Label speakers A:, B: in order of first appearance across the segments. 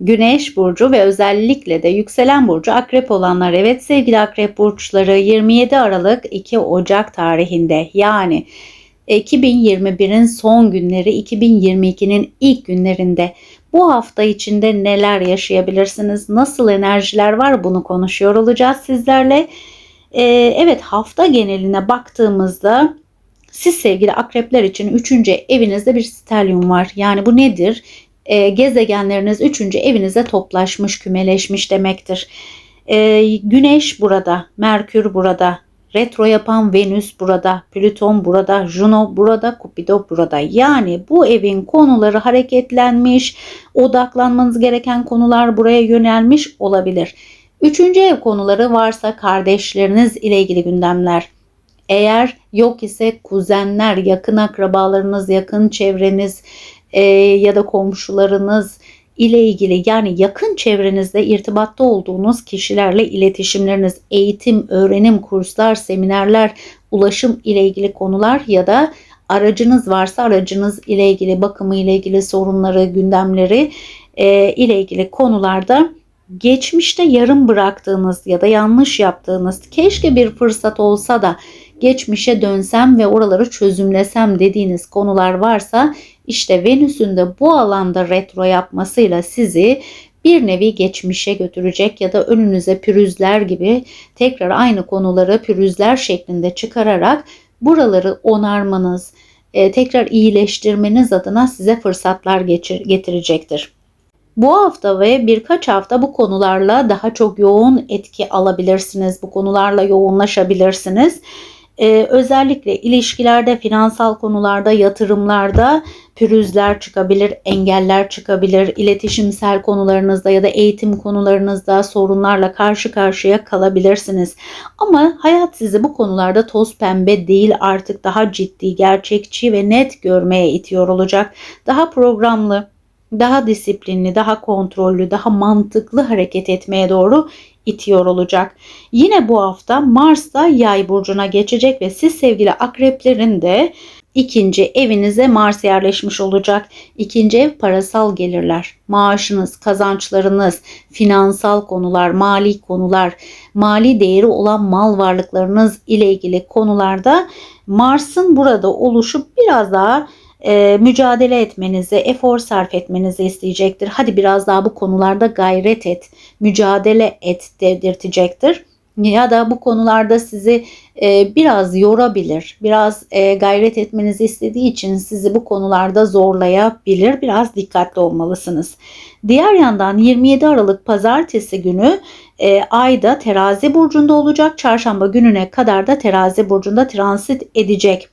A: Güneş burcu ve özellikle de yükselen burcu akrep olanlar evet sevgili akrep burçları 27 Aralık 2 Ocak tarihinde yani 2021'in son günleri 2022'nin ilk günlerinde bu hafta içinde neler yaşayabilirsiniz? Nasıl enerjiler var? Bunu konuşuyor olacağız sizlerle. Ee, evet hafta geneline baktığımızda siz sevgili akrepler için 3. evinizde bir stelyum var. Yani bu nedir? Ee, gezegenleriniz 3. evinize toplaşmış, kümeleşmiş demektir. Ee, güneş burada, Merkür burada, retro yapan Venüs burada, Plüton burada, Juno burada, Cupido burada. Yani bu evin konuları hareketlenmiş, odaklanmanız gereken konular buraya yönelmiş olabilir. Üçüncü ev konuları varsa kardeşleriniz ile ilgili gündemler. Eğer yok ise kuzenler, yakın akrabalarınız, yakın çevreniz e, ya da komşularınız ile ilgili yani yakın çevrenizde irtibatta olduğunuz kişilerle iletişimleriniz, eğitim, öğrenim, kurslar, seminerler, ulaşım ile ilgili konular ya da aracınız varsa aracınız ile ilgili bakımı ile ilgili sorunları, gündemleri e, ile ilgili konularda geçmişte yarım bıraktığınız ya da yanlış yaptığınız keşke bir fırsat olsa da geçmişe dönsem ve oraları çözümlesem dediğiniz konular varsa işte Venüs'ün de bu alanda retro yapmasıyla sizi bir nevi geçmişe götürecek ya da önünüze pürüzler gibi tekrar aynı konuları pürüzler şeklinde çıkararak buraları onarmanız, e, tekrar iyileştirmeniz adına size fırsatlar getirecektir. Bu hafta ve birkaç hafta bu konularla daha çok yoğun etki alabilirsiniz. Bu konularla yoğunlaşabilirsiniz. Ee, özellikle ilişkilerde, finansal konularda, yatırımlarda pürüzler çıkabilir, engeller çıkabilir. İletişimsel konularınızda ya da eğitim konularınızda sorunlarla karşı karşıya kalabilirsiniz. Ama hayat sizi bu konularda toz pembe değil artık daha ciddi, gerçekçi ve net görmeye itiyor olacak. Daha programlı, daha disiplinli, daha kontrollü, daha mantıklı hareket etmeye doğru itiyor olacak. Yine bu hafta Mars da Yay burcuna geçecek ve siz sevgili akreplerin de ikinci evinize Mars yerleşmiş olacak. İkinci ev parasal gelirler, maaşınız, kazançlarınız, finansal konular, mali konular, mali değeri olan mal varlıklarınız ile ilgili konularda Mars'ın burada oluşup biraz daha e, mücadele etmenizi, efor sarf etmenizi isteyecektir. Hadi biraz daha bu konularda gayret et, mücadele et dedirtecektir. Ya da bu konularda sizi e, biraz yorabilir, biraz e, gayret etmenizi istediği için sizi bu konularda zorlayabilir. Biraz dikkatli olmalısınız. Diğer yandan 27 Aralık Pazartesi günü e, Ayda Terazi burcunda olacak. Çarşamba gününe kadar da Terazi burcunda transit edecek.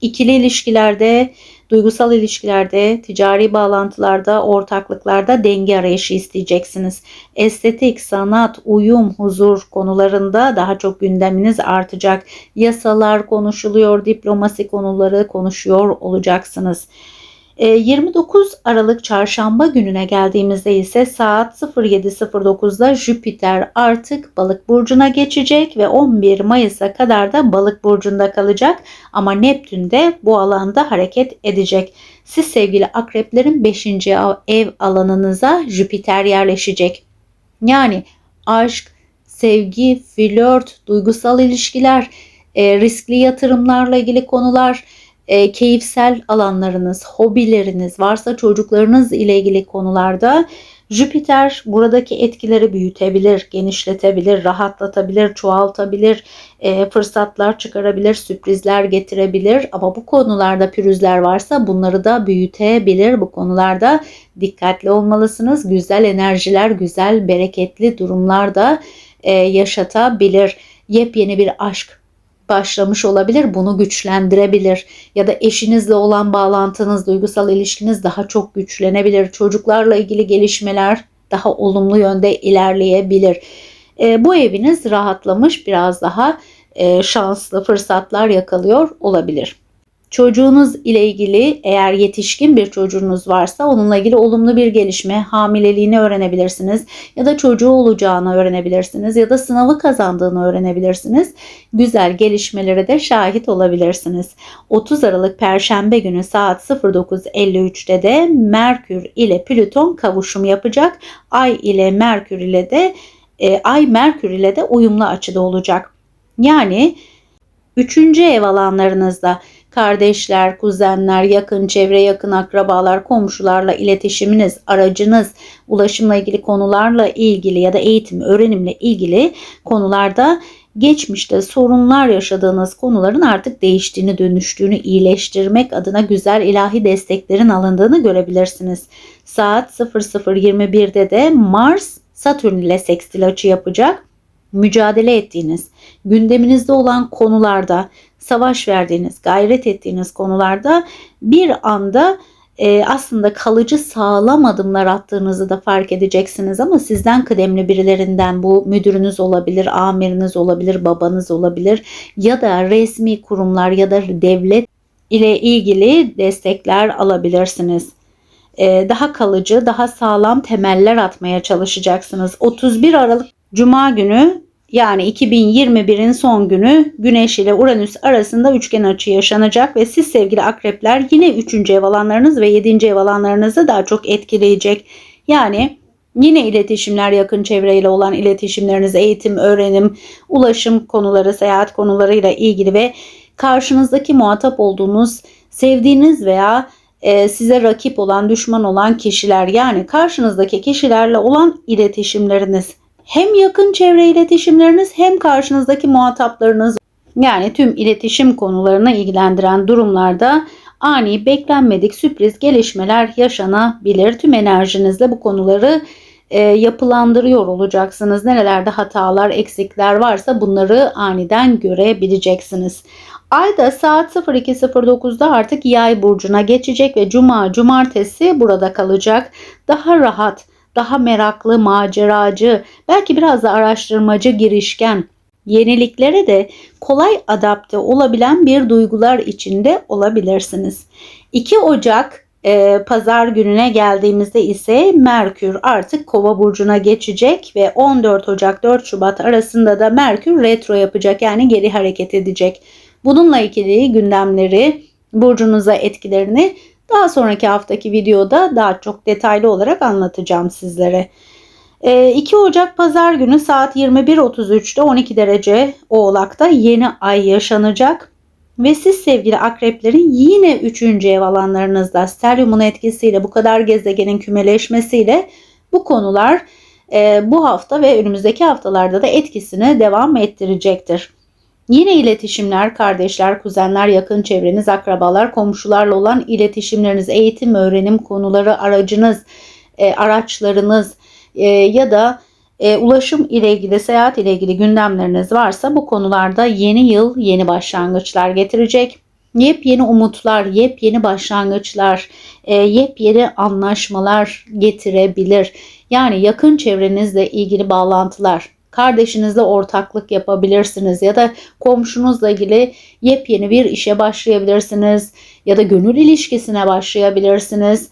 A: İkili ilişkilerde Duygusal ilişkilerde, ticari bağlantılarda, ortaklıklarda denge arayışı isteyeceksiniz. Estetik, sanat, uyum, huzur konularında daha çok gündeminiz artacak. Yasalar konuşuluyor, diplomasi konuları konuşuyor olacaksınız. 29 ee, Aralık çarşamba gününe geldiğimizde ise saat 07.09'da Jüpiter artık balık burcuna geçecek ve 11 Mayıs'a kadar da balık burcunda kalacak. Ama Neptün de bu alanda hareket edecek. Siz sevgili akreplerin 5. ev alanınıza Jüpiter yerleşecek. Yani aşk, sevgi, flört, duygusal ilişkiler, e, riskli yatırımlarla ilgili konular, e, keyifsel alanlarınız, hobileriniz varsa çocuklarınız ile ilgili konularda Jüpiter buradaki etkileri büyütebilir, genişletebilir, rahatlatabilir, çoğaltabilir, e, fırsatlar çıkarabilir, sürprizler getirebilir. Ama bu konularda pürüzler varsa bunları da büyütebilir. Bu konularda dikkatli olmalısınız. Güzel enerjiler, güzel bereketli durumlar da e, yaşatabilir. Yepyeni bir aşk başlamış olabilir. Bunu güçlendirebilir. Ya da eşinizle olan bağlantınız, duygusal ilişkiniz daha çok güçlenebilir. Çocuklarla ilgili gelişmeler daha olumlu yönde ilerleyebilir. E, bu eviniz rahatlamış, biraz daha e, şanslı fırsatlar yakalıyor olabilir. Çocuğunuz ile ilgili eğer yetişkin bir çocuğunuz varsa onunla ilgili olumlu bir gelişme, hamileliğini öğrenebilirsiniz ya da çocuğu olacağını öğrenebilirsiniz ya da sınavı kazandığını öğrenebilirsiniz. Güzel gelişmelere de şahit olabilirsiniz. 30 Aralık Perşembe günü saat 09.53'te de Merkür ile Plüton kavuşum yapacak. Ay ile Merkür ile de e, Ay Merkür ile de uyumlu açıda olacak. Yani üçüncü ev alanlarınızda kardeşler, kuzenler, yakın çevre, yakın akrabalar, komşularla iletişiminiz, aracınız, ulaşımla ilgili konularla ilgili ya da eğitim, öğrenimle ilgili konularda geçmişte sorunlar yaşadığınız konuların artık değiştiğini, dönüştüğünü iyileştirmek adına güzel ilahi desteklerin alındığını görebilirsiniz. Saat 00.21'de de Mars Satürn ile sekstil açı yapacak. Mücadele ettiğiniz, gündeminizde olan konularda, savaş verdiğiniz, gayret ettiğiniz konularda bir anda e, aslında kalıcı sağlam adımlar attığınızı da fark edeceksiniz ama sizden kıdemli birilerinden bu müdürünüz olabilir, amiriniz olabilir, babanız olabilir ya da resmi kurumlar ya da devlet ile ilgili destekler alabilirsiniz. E, daha kalıcı, daha sağlam temeller atmaya çalışacaksınız. 31 Aralık Cuma günü yani 2021'in son günü Güneş ile Uranüs arasında üçgen açı yaşanacak ve siz sevgili akrepler yine 3. ev alanlarınız ve 7. ev alanlarınızı daha çok etkileyecek. Yani yine iletişimler yakın çevreyle olan iletişimleriniz, eğitim, öğrenim, ulaşım konuları, seyahat konularıyla ilgili ve karşınızdaki muhatap olduğunuz, sevdiğiniz veya e, size rakip olan, düşman olan kişiler yani karşınızdaki kişilerle olan iletişimleriniz hem yakın çevre iletişimleriniz hem karşınızdaki muhataplarınız yani tüm iletişim konularına ilgilendiren durumlarda ani beklenmedik sürpriz gelişmeler yaşanabilir. Tüm enerjinizle bu konuları e, yapılandırıyor olacaksınız. Nerelerde hatalar, eksikler varsa bunları aniden görebileceksiniz. Ay da saat 02.09'da artık yay burcuna geçecek ve cuma, cumartesi burada kalacak. Daha rahat, daha meraklı, maceracı, belki biraz da araştırmacı, girişken, yeniliklere de kolay adapte olabilen bir duygular içinde olabilirsiniz. 2 Ocak e, pazar gününe geldiğimizde ise Merkür artık Kova burcuna geçecek ve 14 Ocak 4 Şubat arasında da Merkür retro yapacak yani geri hareket edecek. Bununla ilgili gündemleri, burcunuza etkilerini daha sonraki haftaki videoda daha çok detaylı olarak anlatacağım sizlere. 2 ee, Ocak Pazar günü saat 21.33'te 12 derece Oğlak'ta yeni ay yaşanacak. Ve siz sevgili akreplerin yine 3. ev alanlarınızda steryumun etkisiyle bu kadar gezegenin kümeleşmesiyle bu konular e, bu hafta ve önümüzdeki haftalarda da etkisini devam ettirecektir. Yine iletişimler, kardeşler, kuzenler, yakın çevreniz, akrabalar, komşularla olan iletişimleriniz, eğitim, öğrenim konuları, aracınız, e, araçlarınız e, ya da e, ulaşım ile ilgili, seyahat ile ilgili gündemleriniz varsa bu konularda yeni yıl yeni başlangıçlar getirecek. Yepyeni umutlar, yepyeni başlangıçlar, e, yepyeni anlaşmalar getirebilir. Yani yakın çevrenizle ilgili bağlantılar, kardeşinizle ortaklık yapabilirsiniz ya da komşunuzla ilgili yepyeni bir işe başlayabilirsiniz ya da gönül ilişkisine başlayabilirsiniz.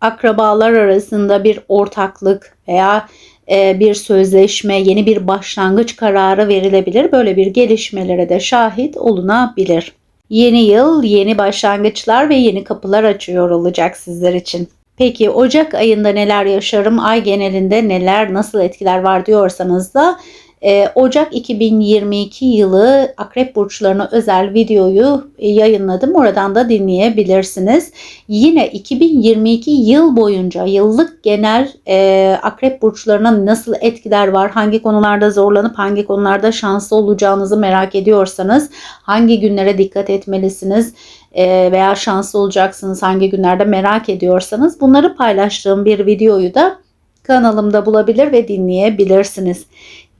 A: Akrabalar arasında bir ortaklık veya e, bir sözleşme, yeni bir başlangıç kararı verilebilir. Böyle bir gelişmelere de şahit olunabilir. Yeni yıl yeni başlangıçlar ve yeni kapılar açıyor olacak sizler için. Peki Ocak ayında neler yaşarım, ay genelinde neler, nasıl etkiler var diyorsanız da e, Ocak 2022 yılı Akrep Burçlarına özel videoyu e, yayınladım. Oradan da dinleyebilirsiniz. Yine 2022 yıl boyunca yıllık genel e, Akrep Burçlarına nasıl etkiler var, hangi konularda zorlanıp hangi konularda şanslı olacağınızı merak ediyorsanız, hangi günlere dikkat etmelisiniz, veya şanslı olacaksınız hangi günlerde merak ediyorsanız bunları paylaştığım bir videoyu da kanalımda bulabilir ve dinleyebilirsiniz.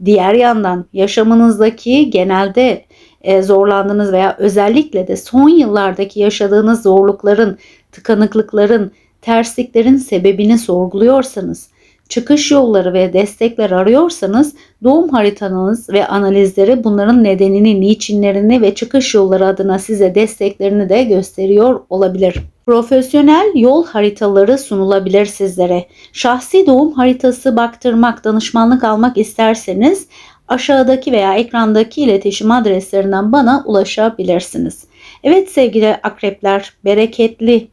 A: Diğer yandan yaşamınızdaki genelde e, zorlandığınız veya özellikle de son yıllardaki yaşadığınız zorlukların, tıkanıklıkların, tersliklerin sebebini sorguluyorsanız, çıkış yolları ve destekler arıyorsanız doğum haritanız ve analizleri bunların nedenini, niçinlerini ve çıkış yolları adına size desteklerini de gösteriyor olabilir. Profesyonel yol haritaları sunulabilir sizlere. Şahsi doğum haritası baktırmak, danışmanlık almak isterseniz aşağıdaki veya ekrandaki iletişim adreslerinden bana ulaşabilirsiniz. Evet sevgili akrepler, bereketli,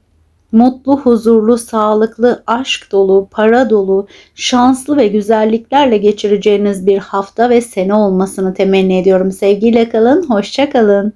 A: mutlu, huzurlu, sağlıklı, aşk dolu, para dolu, şanslı ve güzelliklerle geçireceğiniz bir hafta ve sene olmasını temenni ediyorum. Sevgiyle kalın, hoşça kalın.